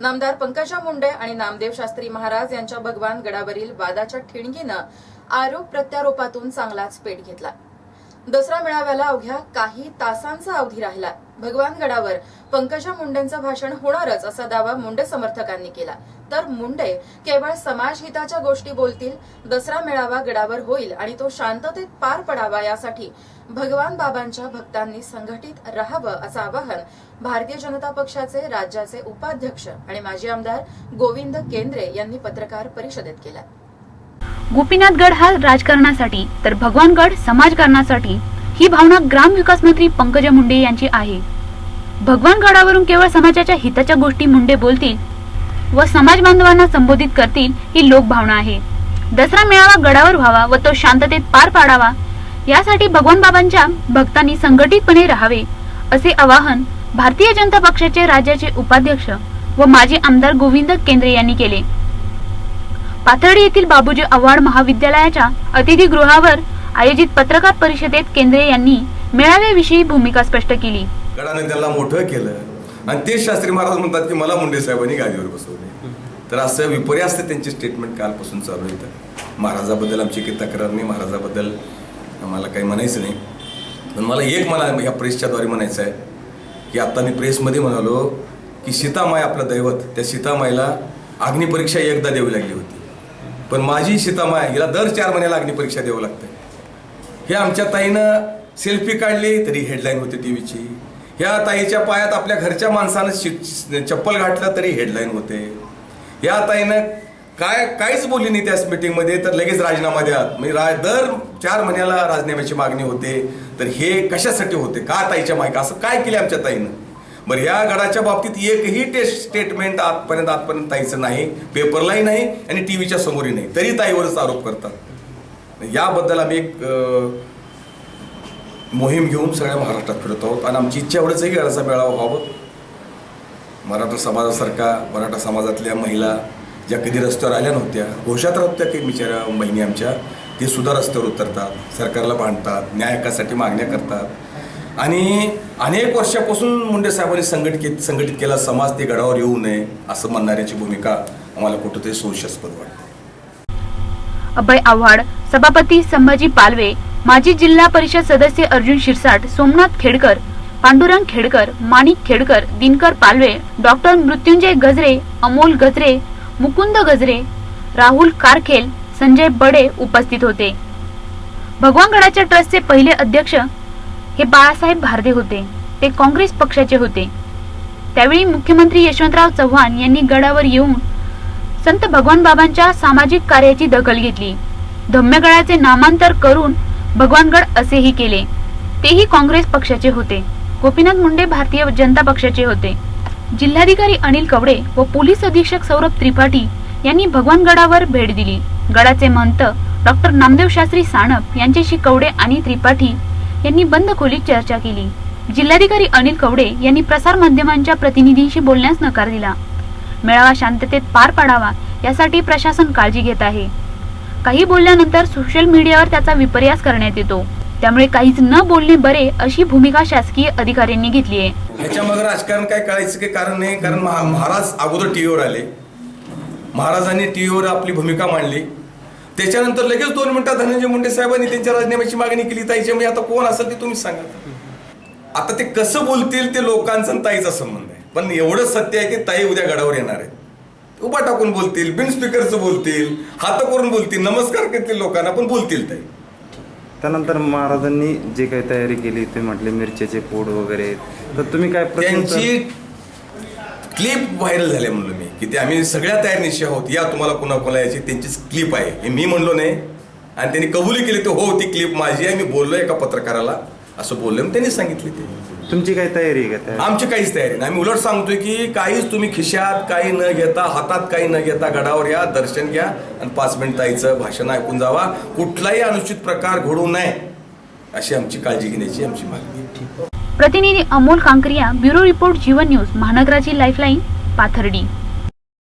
नामदार पंकजा मुंडे आणि नामदेव शास्त्री महाराज यांच्या भगवान गडावरील वादाच्या ठिणगीनं आरोप प्रत्यारोपातून चांगलाच पेट घेतला. दसरा मेळाव्याला अवघ्या काही तासांचा अवधी राहिला. भगवान गडावर पंकजा मुंडेंचं भाषण होणारच असा दावा मुंडे समर्थकांनी केला. तर मुंडे केवळ समाजहिताच्या गोष्टी बोलतील दसरा मेळावा गडावर होईल आणि तो शांततेत पार पडावा यासाठी भगवान बाबांच्या भक्तांनी संघटित राहावं असं आवाहन भारतीय जनता पक्षाचे राज्याचे उपाध्यक्ष आणि माजी आमदार गोविंद केंद्रे यांनी पत्रकार परिषदेत केलं. गोपीनाथगड हा राजकारणासाठी तर भगवानगड समाजकारणासाठी ही भावना ग्रामविकास मंत्री पंकजा मुंडे यांची आहे. भगवानगडावरून केवळ समाजाच्या हिताच्या गोष्टी मुंडे बोलतील व समाज बांधवांना संबोधित करतील ही लोकभावना आहे. दसरा मेळावा गडावर व्हावा व तो शांततेत पार पाडावा यासाठी भगवान बाबांच्या भक्तांनी संघटितपणे राहावे असे आवाहन भारतीय जनता पक्षाचे राज्याचे उपाध्यक्ष व माजी आमदार गोविंद केंद्रे यांनी केले. पाथर्डी येथील बाबूजी आव्हाड महाविद्यालयाच्या अतिथीगृहावर आयोजित पत्रकार परिषदेत केंद्रे यांनी मेळाव्याविषयी भूमिका स्पष्ट केली. गडाने त्याला मोठं केलं. आणि तेच शास्त्री महाराज म्हणतात की मला मुंडे साहेबांनी गादीवर बसवले. तर असं विपर्यास्त त्यांची स्टेटमेंट कालपासून चालू आहे महाराजाबद्दल आमची काही तक्रार नाही. महाराजाबद्दल मला काही म्हणायचं नाही. पण मला एक मला ह्या प्रेसच्याद्वारे म्हणायचं आहे की आता मी प्रेसमध्ये म्हणालो की सीतामाय आपलं दैवत. त्या सीतामाईला अग्निपरीक्षा एकदा द्यावी लागली होती. पण माझी सीतामाय हिला दर चार महिन्याला अग्निपरीक्षा द्यावं लागते. हे आमच्या ताईनं सेल्फी काढली तरी हेडलाईन होते टी व्हीची ह्या ताईच्या पायात आपल्या घरच्या माणसानं शि चप्पल घातलं तरी हेडलाईन होते. या ताईनं काय काहीच बोलली नाही त्याच मीटिंगमध्ये तर लगेच राजीनामा द्या. म्हणजे रा दर चार महिन्याला राजीनाम्याची मागणी होते. तर हे कशासाठी होते? का ताईच्या मायका असं काय केले आमच्या ताईनं? बरं या गडाच्या बाबतीत एकही टेस्ट स्टेटमेंट आजपर्यंत आजपर्यंत ताईचं नाही. पेपरलाही नाही आणि टी व्हीच्या समोरही नाही. तरी ताईवरच आरोप करतात. याबद्दल आम्ही एक मोहीम घेऊन सगळ्या महाराष्ट्रात फिरत आहोत आणि आमची इच्छा एवढंच आहे की गडाचा मेळावा व्हावं. मराठा समाजासारखा मराठा समाजातल्या महिला ज्या कधी रस्त्यावर आल्या नव्हत्या घोषात होत्या काही बिचाऱ्या बहिणी आमच्या ते सुद्धा रस्त्यावर उतरतात सरकारला भांडतात न्यायकासाठी मागण्या करतात. आणि अनेक वर्षापासून मुंडे साहेबांनी संघटित संघटित केला समाज ते गडावर येऊ नये असं म्हणणाऱ्याची भूमिका आम्हाला कुठंतरी संशयास्पद वाटते. अभय आव्हाड सभापती संभाजी पालवे माजी जिल्हा परिषद सदस्य अर्जुन शिरसाट सोमनाथ खेडकर पांडुरंग खेडकर माणिक खेडकर दिनकर पालवे डॉक्टर मृत्युंजय गजरे अमोल गजरे मुकुंद गजरे राहुल कारखेल संजय बडे उपस्थित होते. भगवानगडाच्या ट्रस्टचे पहिले अध्यक्ष हे बाळासाहेब भारदे होते. ते काँग्रेस पक्षाचे होते. त्यावेळी मुख्यमंत्री यशवंतराव चव्हाण यांनी गडावर येऊन संत भगवान बाबांच्या सामाजिक कार्याची दखल घेतली. धम्यगडाचे नामांतर करून भगवानगड असेही केले. तेही काँग्रेस पक्षाचे होते. गोपीनाथ मुंडे भारतीय जनता पक्षाचे होते. जिल्हाधिकारी अनिल कवडे व पोलीस अधीक्षक सौरभ त्रिपाठी यांनी भगवानगडावर भेट दिली. गडाचे महंत डॉक्टर नामदेव शास्त्री साणप यांच्याशी कवडे आणि त्रिपाठी यांनी बंद खोलीत चर्चा केली. जिल्हाधिकारी अनिल कवडे यांनी प्रसार माध्यमांच्या प्रतिनिधींशी बोलण्यास नकार दिला. मेळावा शांततेत पार पाडावा यासाठी प्रशासन काळजी घेत आहे. काही बोलल्यानंतर सोशल मीडियावर त्याचा विपर्यास करण्यात येतो. त्यामुळे काहीच न बोलणे बरे अशी भूमिका शासकीय अधिकाऱ्यांनी घेतली आहे. ह्याच्यामध्ये राजकारण काय कळायचं काही कारण नाही कारण महाराज अगोदर टीव्हीवर आले. महाराजांनी टीव्हीवर आपली भूमिका मांडली. त्याच्यानंतर लगेच दोन मिनिटात धनंजय मुंडे साहेबांनी त्यांच्या राजीनाम्याची मागणी केली. ताईच्या म्हणजे आता कोण असेल ते तुम्ही सांगा. आता ते कसं बोलतील ते लोकांचा आणि ताईचा संबंध आहे. पण एवढं सत्य आहे की ताई उद्या गडावर येणार आहे उभा टाकून बोलतील बिन स्पीकरचं बोलतील हात करून बोलतील नमस्कार करतील लोकांना पण बोलतील ताई. त्यानंतर महाराजांनी जे काही तयारी केली ते म्हटले मिरच्याचे पोड वगैरे. तर तुम्ही काय त्यांची क्लिप व्हायरल झाली म्हणलो मी. की ते आम्ही सगळ्या तयारीनिशी आहोत. या तुम्हाला कुणा कोणा याची त्यांचीच क्लिप आहे. हे मी म्हणलो नाही. आणि त्यांनी कबुली केली ते हो ती क्लिप माझी आहे. मी बोललो एका पत्रकाराला. असं बोललो आणि त्यांनी सांगितले ते. तुमची काय तयारी आहे का त्या? आमची काहीच तयारी नाही. आम्ही उलट सांगतोय की काहीच तुम्ही खिशात काही न घेता हातात काही न घेता गडावर या दर्शन घ्या आणि पाच मिनिट ताईचं भाषण ऐकून जावा. कुठलाही अनुचित प्रकार घडू नये अशी आमची काळजी घेण्याची आमची मागणी. प्रतिनिधी Amol Kankariya bureau report Jeevan news महानगराची lifeline Pathardi.